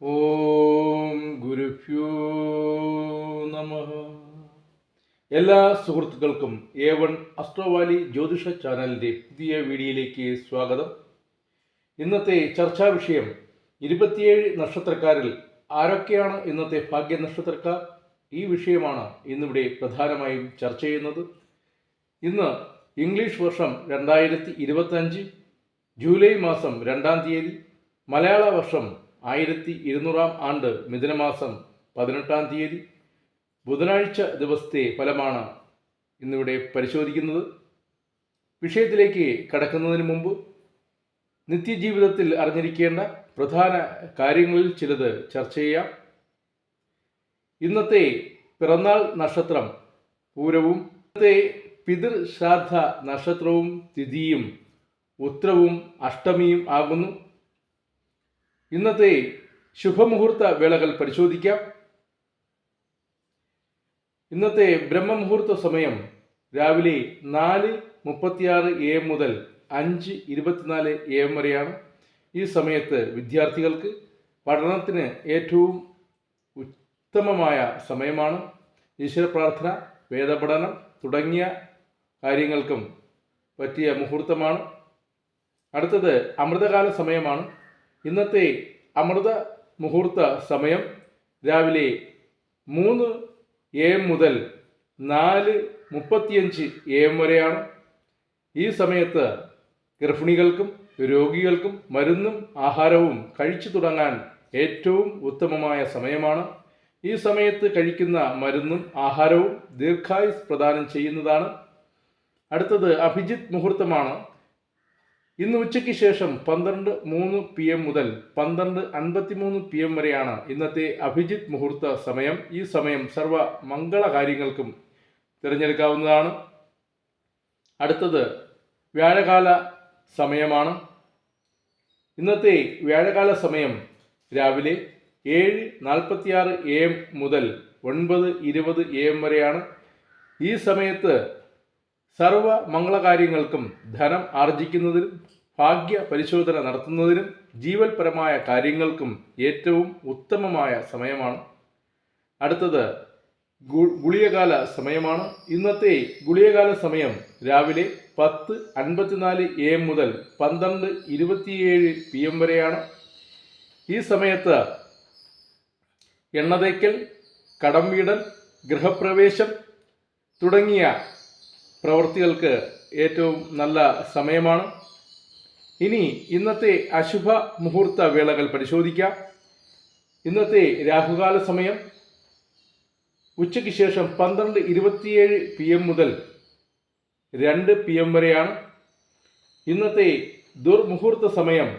ഓം ഗുരുഭ്യോ നമ. എല്ലാ സുഹൃത്തുക്കൾക്കും എ വൺ അസ്ട്രോവാലി ജ്യോതിഷ ചാനലിന്റെ പുതിയ വീഡിയോയിലേക്ക് സ്വാഗതം. ഇന്നത്തെ ചർച്ചാ വിഷയം ഇരുപത്തിയേഴ് നക്ഷത്രക്കാരിൽ ആരൊക്കെയാണ് ഇന്നത്തെ ഭാഗ്യ നക്ഷത്രക്കാർ? ഈ വിഷയമാണ് ഇന്നിവിടെ പ്രധാനമായും ചർച്ച ചെയ്യുന്നത്. ഇന്ന് ഇംഗ്ലീഷ് വർഷം രണ്ടായിരത്തി ജൂലൈ മാസം രണ്ടാം തീയതി മലയാള വർഷം ആയിരത്തി ഇരുന്നൂറാം ആണ്ട് മിഥുനമാസം പതിനെട്ടാം തീയതി ബുധനാഴ്ച ദിവസത്തെ ഫലമാണ് ഇന്നിവിടെ പരിശോധിക്കുന്നത്. വിഷയത്തിലേക്ക് കടക്കുന്നതിന് മുമ്പ് നിത്യജീവിതത്തിൽ അറിഞ്ഞിരിക്കേണ്ട പ്രധാന കാര്യങ്ങളിൽ ചിലത് ചർച്ച ചെയ്യാം. ഇന്നത്തെ പിറന്നാൾ നക്ഷത്രം പൂരവും ഇന്നത്തെ പിതൃശ്രാദ്ധ നക്ഷത്രവും തിഥിയും ഉത്രവും അഷ്ടമിയും ആകുന്നു. ഇന്നത്തെ ശുഭമുഹൂർത്ത വേളകൾ പരിശോധിക്കാം. ഇന്നത്തെ ബ്രഹ്മമുഹൂർത്ത സമയം രാവിലെ നാല് മുപ്പത്തിയാറ് എ എം മുതൽ അഞ്ച് ഇരുപത്തിനാല് എ എം വരെയാണ്. ഈ സമയത്ത് വിദ്യാർത്ഥികൾക്ക് പഠനത്തിന് ഏറ്റവും ഉത്തമമായ സമയമാണ്. ഈശ്വര പ്രാർത്ഥന വേദപഠനം തുടങ്ങിയ കാര്യങ്ങൾക്കും പറ്റിയ മുഹൂർത്തമാണ്. അടുത്തത് അമൃതകാല സമയമാണ്. ഇന്നത്തെ അമൃത മുഹൂർത്ത സമയം രാവിലെ മൂന്ന് എ എം മുതൽ നാല് മുപ്പത്തിയഞ്ച് എ എം വരെയാണ്. ഈ സമയത്ത് ഗർഭിണികൾക്കും രോഗികൾക്കും മരുന്നും ആഹാരവും കഴിച്ചു തുടങ്ങാൻ ഏറ്റവും ഉത്തമമായ സമയമാണ്. ഈ സമയത്ത് കഴിക്കുന്ന മരുന്നും ആഹാരവും ദീർഘായുസ് പ്രദാനം ചെയ്യുന്നതാണ്. അടുത്തത് അഭിജിത്ത് മുഹൂർത്തമാണ്. ഇന്ന് ഉച്ചയ്ക്ക് ശേഷം പന്ത്രണ്ട് മൂന്ന് പി എം മുതൽ പന്ത്രണ്ട് അൻപത്തിമൂന്ന് പി എം വരെയാണ് ഇന്നത്തെ അഭിജിത് മുഹൂർത്ത സമയം. ഈ സമയം സർവ മംഗള കാര്യങ്ങൾക്കും തിരഞ്ഞെടുക്കാവുന്നതാണ്. അടുത്തത് വ്യാഴകാല സമയമാണ്. ഇന്നത്തെ വ്യാഴകാല സമയം രാവിലെ ഏഴ് നാൽപ്പത്തിയാറ് എ എം മുതൽ ഒൻപത് ഇരുപത് എ എം വരെയാണ്. ഈ സമയത്ത് സർവ മംഗളകാര്യങ്ങൾക്കും ധനം ആർജിക്കുന്നതിനും ഭാഗ്യ പരിശോധന നടത്തുന്നതിനും ജീവൽപരമായ കാര്യങ്ങൾക്കും ഏറ്റവും ഉത്തമമായ സമയമാണ്. അടുത്തത് ഗുളിയകാല സമയമാണ്. ഇന്നത്തെ ഗുളിയകാല സമയം രാവിലെ പത്ത് അൻപത്തിനാല് എ എം മുതൽ പന്ത്രണ്ട് ഇരുപത്തിയേഴ് പി എം വരെയാണ്. ഈ സമയത്ത് എണ്ണതേക്കൽ കടം വീടൽ ഗൃഹപ്രവേശം തുടങ്ങിയ പ്രവൃത്തികൾക്ക് ഏറ്റവും നല്ല സമയമാണ്. ഇനി ഇന്നത്തെ അശുഭ മുഹൂർത്ത വേളകൾ പരിശോധിക്കാം. ഇന്നത്തെ രാഹുകാല സമയം. ഉച്ചയ്ക്ക് ശേഷം പന്ത്രണ്ട് ഇരുപത്തിയേഴ് പി എം മുതൽ രണ്ട് പി എം വരെയാണ്. ഇന്നത്തെ ദുർമുഹൂർത്ത സമയം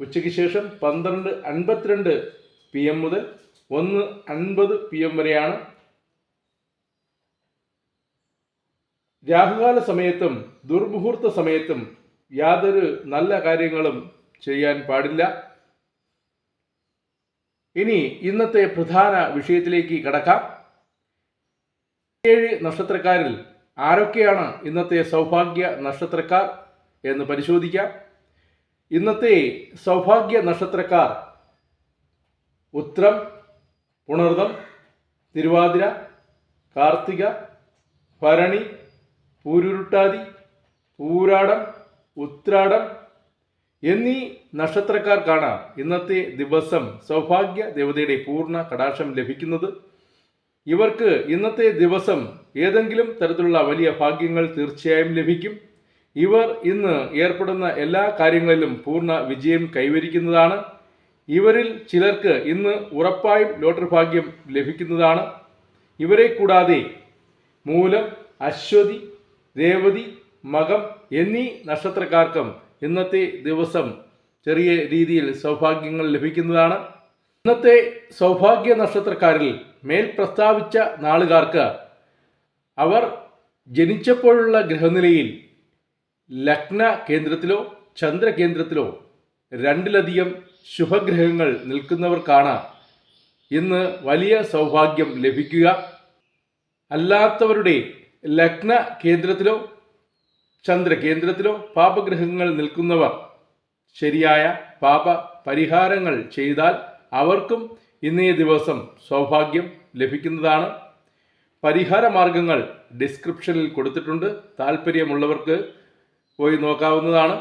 ഉച്ചയ്ക്ക് ശേഷം പന്ത്രണ്ട് അൻപത്തിരണ്ട് പി എം മുതൽ ഒന്ന് അൻപത് പി എം വരെയാണ്. രാഹുകാല സമയത്തും ദുർമുഹൂർത്ത സമയത്തും യാതൊരു നല്ല കാര്യങ്ങളും ചെയ്യാൻ പാടില്ല. ഇനി ഇന്നത്തെ പ്രധാന വിഷയത്തിലേക്ക് കടക്കാം. ഏഴ് നക്ഷത്രക്കാരിൽ ആരൊക്കെയാണ് ഇന്നത്തെ സൗഭാഗ്യ നക്ഷത്രക്കാർ എന്ന് പരിശോധിക്കാം. ഇന്നത്തെ സൗഭാഗ്യ നക്ഷത്രക്കാർ ഉത്രം പുണർദം തിരുവാതിര കാർത്തിക ഭരണി പൂരുരുട്ടാതി പൂരാടം ഉത്രാടം എന്നീ നക്ഷത്രക്കാർക്കാണ് ഇന്നത്തെ ദിവസം സൗഭാഗ്യ ദേവതയുടെ പൂർണ കടാക്ഷം ലഭിക്കുന്നത് ഇവർക്ക് ഇന്നത്തെ ദിവസം ഏതെങ്കിലും തരത്തിലുള്ള വലിയ ഭാഗ്യങ്ങൾ തീർച്ചയായും ലഭിക്കും. ഇവർ ഇന്ന് ഏർപ്പെടുന്ന എല്ലാ കാര്യങ്ങളിലും പൂർണ വിജയം കൈവരിക്കുന്നതാണ്. ഇവരിൽ ചിലർക്ക് ഇന്ന് ഉറപ്പായും ലോട്ടറി ഭാഗ്യം ലഭിക്കുന്നതാണ്. ഇവരെ കൂടാതെ മൂലം അശ്വതി രേവതി മകം എന്നീ നക്ഷത്രക്കാർക്കും ഇന്നത്തെ ദിവസം ചെറിയ രീതിയിൽ സൗഭാഗ്യങ്ങൾ ലഭിക്കുന്നതാണ്. ഇന്നത്തെ സൗഭാഗ്യ നക്ഷത്രക്കാരിൽ മേൽ പ്രസ്താവിച്ച നാളുകാർക്ക് അവർ ജനിച്ചപ്പോഴുള്ള ഗ്രഹനിലയിൽ ലഗ്ന കേന്ദ്രത്തിലോ ചന്ദ്രകേന്ദ്രത്തിലോ രണ്ടിലധികം ശുഭഗ്രഹങ്ങൾ നിൽക്കുന്നവർക്കാണ് ഇന്ന് വലിയ സൗഭാഗ്യം ലഭിക്കുക. അല്ലാത്തവരുടെ ലഗ്ന കേന്ദ്രത്തിലോ ചന്ദ്ര കേന്ദ്രത്തിലോ പാപഗ്രഹങ്ങൾ നിൽക്കുന്നവർ ശരിയായ പാപ പരിഹാരങ്ങൾ ചെയ്താൽ അവർക്കും ഇന്നേ ദിവസം സൗഭാഗ്യം ലഭിക്കുന്നതാണ്. പരിഹാര മാർഗങ്ങൾ ഡിസ്ക്രിപ്ഷനിൽ കൊടുത്തിട്ടുണ്ട്. താല്പര്യമുള്ളവർക്ക് പോയി നോക്കാവുന്നതാണ്.